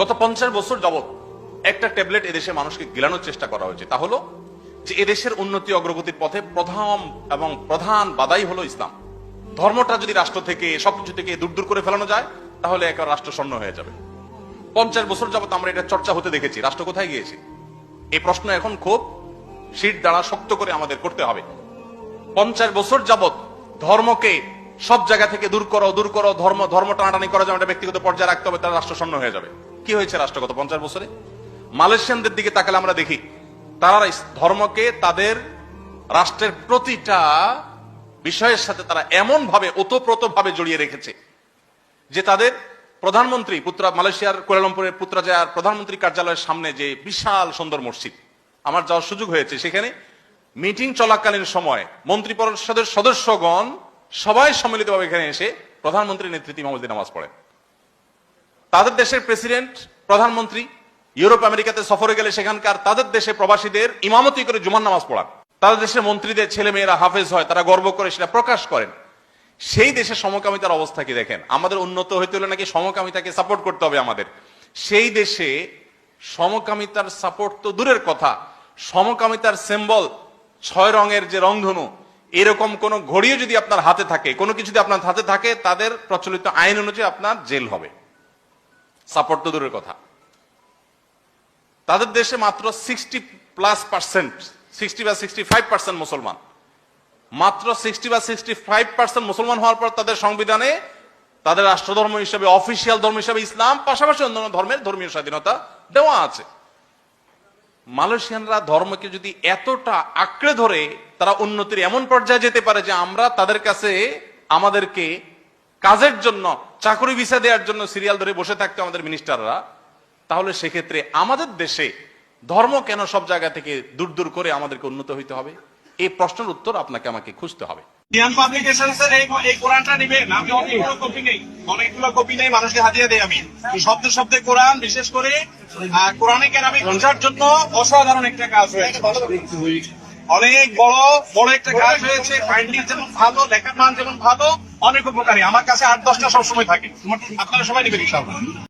গত পঞ্চাশ বছর যাবৎ একটা ট্যাবলেট এদেশে মানুষকে গিলানোর চেষ্টা করা হয়েছে। তা হলো যে এদেশের উন্নতি অগ্রগতির পথে প্রধান এবং প্রধান বাধাই হলো ইসলাম। ধর্মটা যদি রাষ্ট্র থেকে, সবকিছু থেকে দূর দূর করে ফেলানো যায়, তাহলে এক রাষ্ট্র স্বর্ণ হয়ে যাবে। পঞ্চাশ বছর যাবৎ আমরা এটা চর্চা হতে দেখেছি। রাষ্ট্র কোথায় গিয়েছে? এই প্রশ্ন এখন খুব শীত দ্বারা শক্ত করে আমাদের করতে হবে। পঞ্চাশ বছর যাবৎ ধর্মকে সব জায়গা থেকে দূর করো দূর করো, ধর্ম ধর্ম টানাটানি করা যাবে এটা ব্যক্তিগত পর্যায়ে রাখতে হবে তারা রাষ্ট্র শূন্য হয়ে যাবে। কি হয়েছে রাষ্ট্রগত? পঞ্চাশ বছরে? মালয়েশিয়ানদের দিকে তাকালে আমরা দেখি, তারা ধর্মকে তাদের রাষ্ট্রের প্রতিটা বিষয়ের সাথে তারা এমন ভাবে ওতপ্রোত ভাবে জড়িয়ে রেখেছে যে তাদের প্রধানমন্ত্রী, পুত্রা, মালয়েশিয়ার কোয়ালালামপুরের পুত্রাজায়ার প্রধানমন্ত্রী কার্যালয়ের সামনে যে বিশাল সুন্দর মসজিদ, আমার যাওয়ার সুযোগ হয়েছে। সেখানে মিটিং চলাকালীন সময় মন্ত্রী পরিষদের সদস্যগণ সবাই সম্মিলিতভাবে এখানে এসে প্রধানমন্ত্রীর নেতৃত্বে ইমামতি নামাজ পড়েন। তাদের দেশের প্রেসিডেন্ট প্রধানমন্ত্রী, ইউরোপ, আমেরিকাতে সফরে গেলে সেখানকার তাদের দেশে প্রবাসীদের ইমামতি করে জুমান নামাজ পড়ান। তাদের দেশের মন্ত্রীদের ছেলে মেয়েরা হাফেজ হয়, তারা গর্ব করে সেটা প্রকাশ করেন। সেই দেশের সমকামিতার অবস্থা কি দেখেন? আমাদের উন্নত হইতে হলে নাকি সমকামিতাকে সাপোর্ট করতে হবে আমাদের। সেই দেশে সমকামিতার সাপোর্ট তো দূরের কথা। সমকামিতার সিম্বল ছয় রঙের যে রংধনু, এরকম কোন ঘড়িও যদি আপনার হাতে থাকে, কোনো কিছু যদি আপনার হাতে থাকে, তাদের প্রচলিত আইন অনুযায়ী আপনার জেল হবে। সাপোর্ট তো দূরের কথা। তাদের দেশে মাত্র সিক্সটি প্লাস পার্সেন্ট সিক্সটি বা সিক্সটি ফাইভ পার্সেন্ট মুসলমান। মাত্র সিক্সটি বা সিক্সটি ফাইভ পার্সেন্ট মুসলমান হওয়ার পর তাদের সংবিধানে তাদের রাষ্ট্রধর্ম হিসেবে অফিসিয়াল ধর্ম হিসেবে ইসলাম, পাশাপাশি অন্যান্য ধর্মের ধর্মীয় স্বাধীনতা দেওয়া আছে। মালয়েশিয়ানরা ধর্মকে যদি এতটা আঁকড়ে ধরে তারা উন্নতির এমন পর্যায়ে যেতে পারে যে আমরা তাদের কাছে, আমাদেরকে কাজের জন্য, চাকরি ভিসা দেওয়ার জন্য সিরিয়াল ধরে বসে থাকতে আমাদের মিনিস্টাররা, তাহলে সেক্ষেত্রে আমাদের দেশে ধর্ম কেন সব জায়গা থেকে দূর দূর করে আমাদেরকে উন্নত হইতে হবে? এই প্রশ্নের উত্তর আপনাকে আমাকে খুঁজতে হবে। মানুষকে আমি। শব্দ বিশেষ করে কোরআনে অসাধারণ একটা কাজ অনেক বড় বড় একটা কাজ হয়েছে ফাইন্ডিং যেমন ভালো, লেখার মান যেমন ভালো অনেক উপকারী। আমার কাছে আট দশটা সবসময় থাকে। আপনারা সবাই নেবেন ইনশাআল্লাহ।